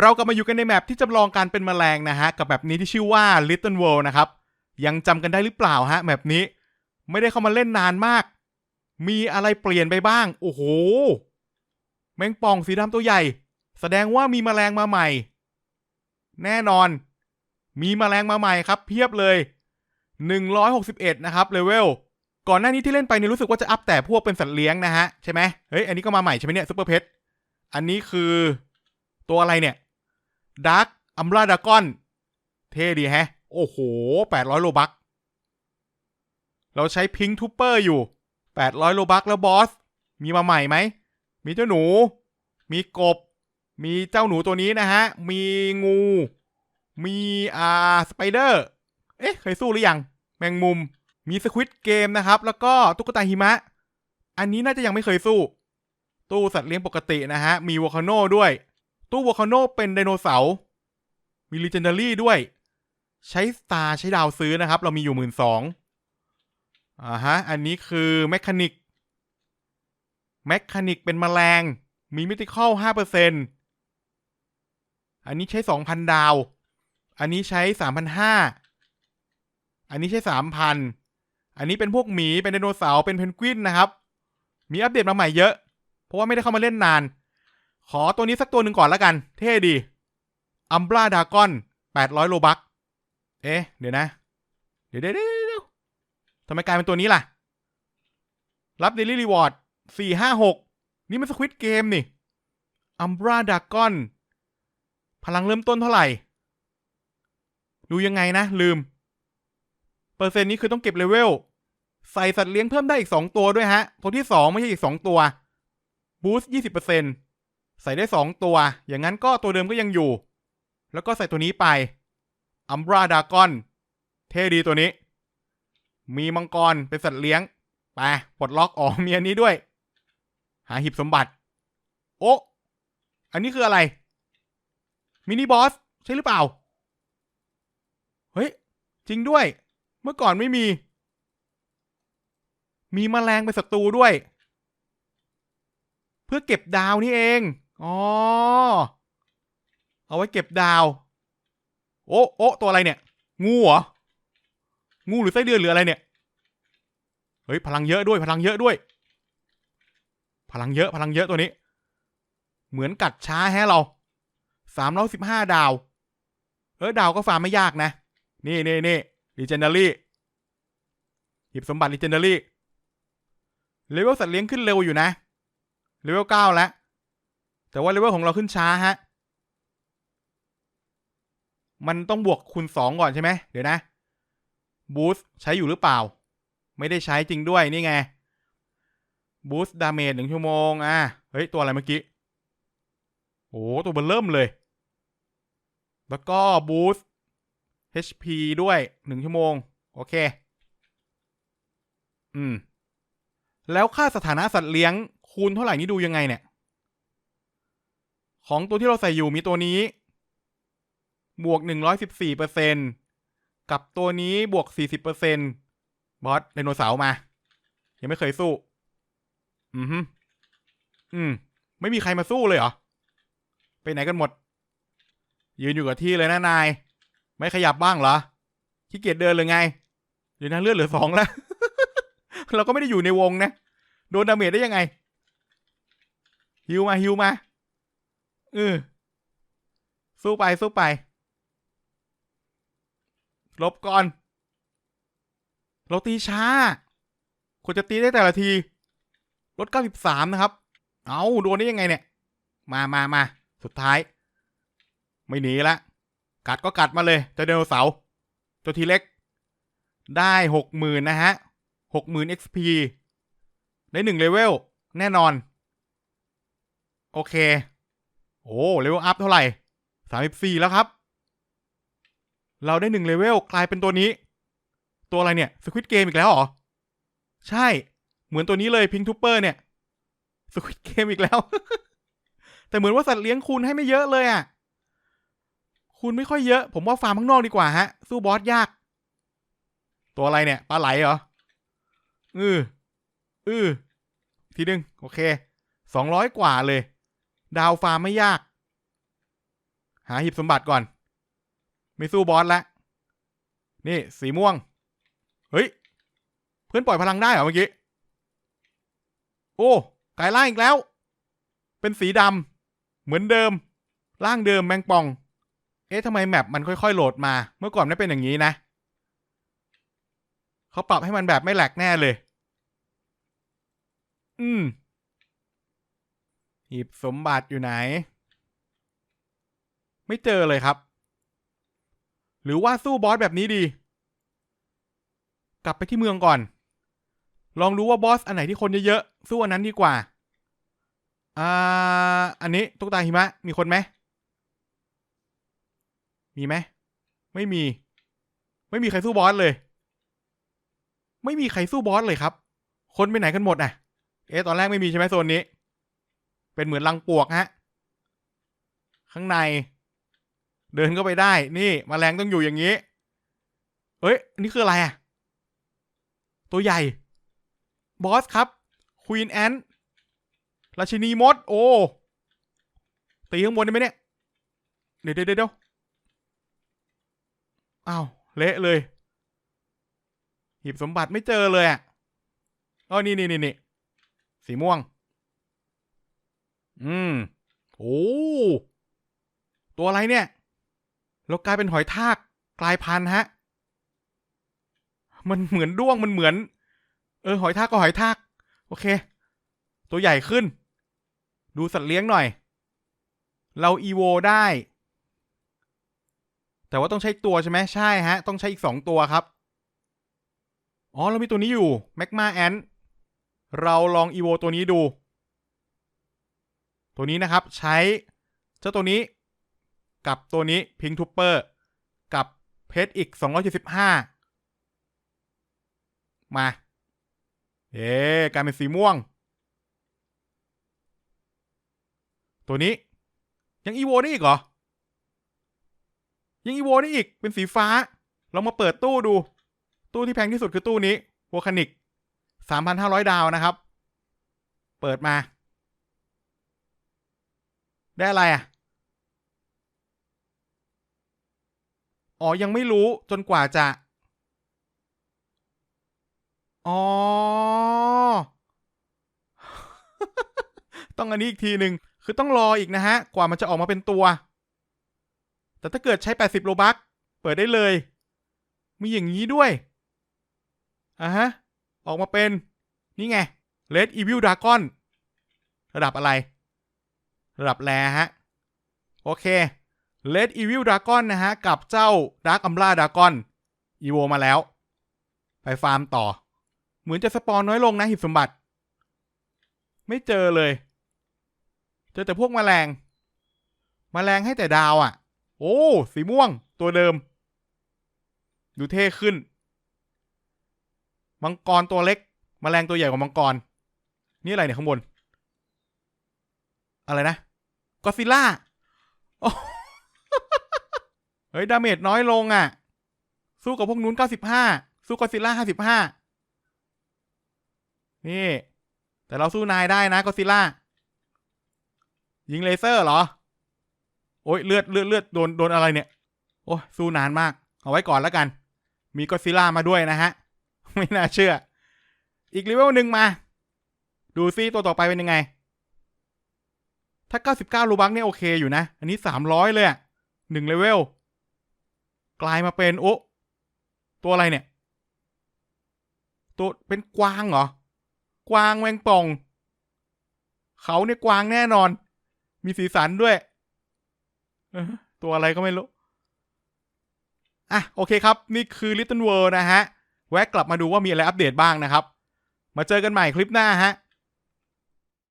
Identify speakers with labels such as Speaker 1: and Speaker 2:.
Speaker 1: เรากลับมาอยู่กันในแมปที่จำลองการเป็นแมลงนะฮะ กับแบบนี้ที่ชื่อว่า Little World นะครับ ยังจำกันได้หรือเปล่าฮะแมปนี้ ไม่ได้เข้ามาเล่นนานมาก มีอะไรเปลี่ยนไปบ้าง โอ้โห แมงป่องสีดำตัวใหญ่ แสดงว่ามีแมลงมาใหม่ แน่นอน มีแมลงมาใหม่ครับ เพียบเลย 161 นะครับเลเวลก่อนหน้านี้ที่เล่นไปเนี่ยรู้สึกว่าจะอัพแต่พวกเป็นสัตว์เลี้ยงนะฮะใช่ไหมเฮ้ยอันนี้ก็มาใหม่ใช่ไหมเนี่ยซุปเปอร์เพชอันนี้คือ ตัวอะไรเนี่ยดาร์กอัมราดากอน เท่ดีแฮะ โอ้โห 800 โลบัก เราใช้พิงทูเปอร์อยู่ 800 โลบักแล้วบอส มีมาใหม่ไหม มีเจ้าหนู มีกบ มีเจ้าหนูตัวนี้นะฮะ มีงู มีอ่าสไปเดอร์ เอ๊ะ เคยสู้หรือยัง แมงมุม มีสควิตเกมนะครับ แล้วก็ตุ๊กตาหิมะ อันนี้น่าจะยังไม่เคยสู้ ตู้สัตว์เลี้ยงปกตินะฮะ มีวอลคาโนด้วย ตู้วอลคาโนเป็นไดโนเสาร์มีลีเจนดารี่ด้วย ใช้สตาร์ใช้ดาวซื้อนะครับ เรามีอยู่หมื่นสองอ่าฮะ อันนี้คือแมคคานิกแมคคานิกเป็นแมลง มีมิติคอลห้าเปอร์เซ็นอันนี้ใช้สองพันดาว อันนี้ใช้สามพันห้าอันนี้ใช้สามพันอันนี้เป็นพวกหมี เป็นไดโนเสาร์เป็นเพนกวินนะครับ มีอัปเดตมาใหม่เยอะ เพราะว่าไม่ได้เข้ามาเล่นนาน ขอตัวนี้สักตัวหนึ่งก่อนแล้วกัน เท่ดี อัมบราดากอนแปดร้อยโลบัก เอ๊ะ เดี๋ยวนะ เดี๋ยวเดี๋ยวเดี๋ยวทำไมกลายเป็นตัวนี้ล่ะ รับเดลี่รีวอร์ดสี่ห้าหกนี่มันสควิตเกมนี่ อัมบราดากอน พลังเริ่มต้นเท่าไหร่ ดูยังไงนะ ลืม เปอร์เซ็นต์นี้คือต้องเก็บเลเวล ใส่สัตว์เลี้ยงเพิ่มได้อีก2ตัวด้วยฮะ ตัวที่2ไม่ใช่อีก2ตัว บูสต์20% ใส่ได้2ตัว อย่างนั้นก็ตัวเดิมก็ยังอยู่ แล้วก็ใส่ตัวนี้ไปอัมบราดากอน เท่ดีตัวนี้ มีมังกร เป็นสัตว์เลี้ยง ไปปลดล็อกอ๋อมีอันนี้ด้วย หาหีบสมบัติ โอ้อันนี้คืออะไร มินิบอส ใช่หรือเปล่า เฮ้ย จริงด้วย เมื่อก่อนไม่มี มีมแมลงเป็นศัตรูด้วย เพื่อเก็บดาวนี่เอง อ๋อ เอาไว้เก็บดาว โอ้โอ้ตัวอะไรเนี่ย งูเหรอ งูหรือไส้เดือนหรืออะไรเนี่ย เฮ้ย พลังเยอะด้วย พลังเยอะด้วย พลังเยอะ พลังเยอะตัวนี้ เหมือนกัดช้าแฮะเรา สามร้อยสิบห้าดาว เออดาวก็ฟาร์มไม่ยากนะ นี่นี่นี่ลีเจนดารี่หยิบสมบัติลีเจนดารี่เลเวลสัตว์เลี้ยงขึ้นเร็วอยู่นะ เลเวลเก้าแล้ว แต่ว่าเลเวลของเราขึ้นช้าฮะ มันต้องบวกคูณสองก่อนใช่ไหม เดี๋ยวนะ บูสต์ใช้อยู่หรือเปล่า ไม่ได้ใช้จริงด้วยนี่ไง บูสต์ดาเมจหนึ่งชั่วโมง อะ เฮ้ย ตัวอะไรเมื่อกี้ โอ้ตัวเบนเริ่มเลย แล้วก็บูสต์ HP ด้วยหนึ่งชั่วโมง โอเค อืม แล้วค่าสถานะสัตว์เลี้ยงคูณเท่าไหร่นี่ดูยังไงเนี่ย ของตัวที่เราใส่อยู่มีตัวนี้ บวกหนึ่งร้อยสิบสี่เปอร์เซ็นกับตัวนี้บวกสี่สิบเปอร์เซ็นบอสไดโนเสาร์มา ยังไม่เคยสู้ อืมอืม ไม่มีใครมาสู้เลยเหรอ ไปไหนกันหมด ยืนอยู่กับที่เลยนะนาย ไม่ขยับบ้างเหรอ ขี้เกียจเดินเลยไงเดี๋ยวนะเลือดเหลือสองแล้ว เราก็ไม่ได้อยู่ในวงนะ โดนดาเมจได้ยังไงฮิวมาฮิวมา เออสู้ไปสู้ไป ลบก่อน เราตีช้าควรจะตีได้แต่ละที ลด93นะครับ เอาโดนได้ยังไงเนี่ย มามามา สุดท้าย ไม่หนีละ กัดก็กัดมาเลยเจ้าไดโนเสาร์ตัวทีเล็ก ได้หกหมื่นนะฮะหกหมื่น XP ได้หนึ่งเลเวล แน่นอน โอเค โอ้เลเวลอัพเท่าไหร่สามสิบสี่แล้วครับ เราได้หนึ่งเลเวลกลายเป็นตัวนี้ ตัวอะไรเนี่ยสควิตเกมอีกแล้วหรอ ใช่ เหมือนตัวนี้เลยพิงทูเปอร์เนี่ยสควิตเกมอีกแล้ว แต่เหมือนว่าสัตว์เลี้ยงคูณให้ไม่เยอะเลยอะคูณไม่ค่อยเยอะ ผมว่าฟาร์มข้างนอกดีกว่าฮะ สู้บอสยาก ตัวอะไรเนี่ยปลาไหลเหรออืออือทีหนึ่งโอเคสองร้อยกว่าเลย ดาวฟาร์มไม่ยาก หาหีบสมบัติก่อน ไม่สู้บอสละนี่สีม่วง เฮ้ย เพื่อนปล่อยพลังได้เหรอเมื่อกี้ โอ้กลายร่างอีกแล้ว เป็นสีดำเหมือนเดิม ร่างเดิมแมงป่อง เอ๊ะทำไมแมปมันค่อยๆโหลดมา เมื่อก่อนไม่เป็นอย่างนี้นะเขาปรับให้มันแบบไม่แหลกแน่เลย อืม หีบสมบัติอยู่ไหน ไม่เจอเลยครับ หรือว่าสู้บอสแบบนี้ดี กลับไปที่เมืองก่อน ลองดูว่าบอสอันไหนที่คนเยอะๆสู้อันนั้นดีกว่าอ่าอันนี้ตุ๊กตาหิมะ มีคนไหมมีไหมไม่มี ไม่มีใครสู้บอสเลย ไม่มีใครสู้บอสเลยครับ คนไปไหนกันหมดอะ เอ๊ะตอนแรกไม่มีใช่ไหมโซนนี้ เป็นเหมือนรังปวกฮะ ข้างใน เดินเข้าไปได้ นี่มแมลงต้องอยู่อย่างนี้เอ้ย นี่คืออะไรอะตัวใหญ่ บอสครับ ควีนแอนราชินีมด โอ้ ตีข้างบนได้ไหมเนี่ย เดี๋ยวเดี๋ยวเดี๋ยวอ้าว เละเลย หีบสมบัติไม่เจอเลยอะอ๋อนี่นี่นี่นี่สีม่วง อืม โอ้ ตัวอะไรเนี่ย แล้วกลายเป็นหอยทาก กลายพันธุ์ฮะ มันเหมือนด้วง มันเหมือน เออ หอยทากก็หอยทาก โอเค ตัวใหญ่ขึ้น ดูสัตว์เลี้ยงหน่อย เราอีโวได้ แต่ว่าต้องใช้ตัวใช่ไหม ใช่ฮะ ต้องใช้อีกสองตัวครับ อ๋อ เรามีตัวนี้อยู่แมกมาแอนเราลองอีโวตัวนี้ดู ตัวนี้นะครับใช้เจ้าตัวนี้กับตัวนี้พิงทูเปอร์กับเพชรอีก 275 มา เอ๊กลายเป็นสีม่วง ตัวนี้ ยังอีโวได้อีกเหรอ ยังอีโวได้อีกเป็นสีฟ้า เรามาเปิดตู้ดู ตู้ที่แพงที่สุดคือตู้นี้โวคานิก 3,500 ดาวนะครับ เปิดมา ได้อะไรอะ อ๋อ ยังไม่รู้จนกว่าจะ อ๋อ ต้องอันนี้อีกทีหนึ่ง คือต้องรออีกนะฮะ กว่ามันจะออกมาเป็นตัว แต่ถ้าเกิดใช้ 80 โลบักเปิดได้เลย มีอย่างนี้ด้วย อะฮะ ออกมาเป็น นี่ไง Red Evil Dragon ระดับอะไร ระดับแรฮะ โอเค Red Evil Dragon นะฮะ กับเจ้า Dark Umbra Dragon อีโวมาแล้ว ไปฟาร์มต่อ เหมือนจะสปอนน้อยลงนะ หิบสมบัติ ไม่เจอเลย เจอแต่พวกมแมลงมแมลงให้แต่ดาวอะ่ะ โอ้ สีม่วงตัวเดิม ดูเท่ขึ้น มังกรตัวเล็กมแมลงตัวใหญ่กว่ามังกร นี่อะไรเนี่ยข้างบน อะไรนะ กอซิล่าเฮ้ย ดาเมจน้อยลงอะ สู้กับพวกนู้นเก้าสิบห้าสู้กอซิล่าห้าสิบห้านี่ แต่เราสู้นายได้นะกอซิล่ายิงเลเซอร์เหรอ โอ้ยเลือดเลือดเลือดโดนโดนอะไรเนี่ย โอ้สู้นานมาก เอาไว้ก่อนแล้วกัน มีกอซิล่ามาด้วยนะฮะ ไม่น่าเชื่อ อีกเลเวลหนึ่งมา ดูซิตัวต่อไปเป็นยังไง ถ้า 99รูบักเนี่ยโอเคอยู่นะ อันนี้ 300 เลยอะหนึ่งเลเวล กลายมาเป็นโอ้ตัวอะไรเนี่ย ตัวเป็นกวางเหรอ กวางแมงป่อง เขาเนี่ยกวางแน่นอน มีสีสันด้วย ตัวอะไรก็ไม่รู้ อะ โอเคครับ นี่คือ Little World นะฮะ แวะกลับมาดูว่ามีอะไรอัปเดตบ้างนะครับ มาเจอกันใหม่คลิปหน้าฮะ